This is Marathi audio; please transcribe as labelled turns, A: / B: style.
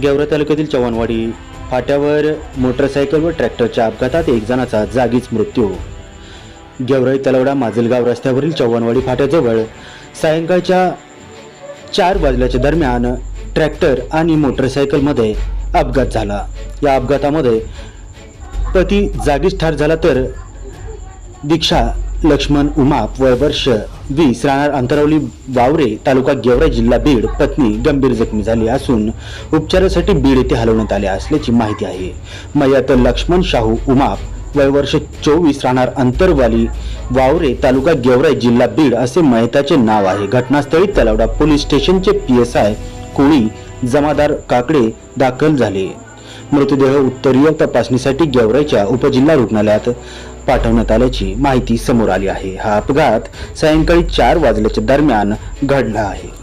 A: गेवरा तालुक्यातील चव्हाणवाडी फाट्यावर मोटरसायकल व ट्रॅक्टरच्या अपघातात एक जणाचा जागीच मृत्यू. गेवराई तलवडा माजलगाव रस्त्यावरील चव्हाणवाडी फाट्याजवळ सायंकाळच्या चार वाजल्याच्या दरम्यान ट्रॅक्टर आणि मोटरसायकलमध्ये अपघात झाला. या अपघातामध्ये पती जागीच ठार झाला तर दीक्षा लक्ष्मण उमाप वय वर्ष वीस राहणार अंतरवली वावरे तालुका गेवरा जिल्हा बीड. पत्नी गंभीर जखमी झाली असून उपचारासाठी बीड येथे हलवण्यात आले असल्याची माहिती आहे. मयात लक्ष्मण शाहू उमाप वय वर्ष चोवीस राहणार अंतरवाली वावरे तालुका गेवराई जिल्हा बीड असे मयताचे नाव आहे. घटनास्थळी तलावडा पोलीस स्टेशनचे पी एस आय कोळी जमादार काकडे दाखल झाले. मृतदेह उत्तरीय तपासणीसाठी गेवराईच्या उपजिल्हा रुग्णालयात पाठवण्यात आल्याची माहिती समोर आली आहे. हा अपघात सायंकाळी चार वाजल्याच्या दरम्यान घडला आहे.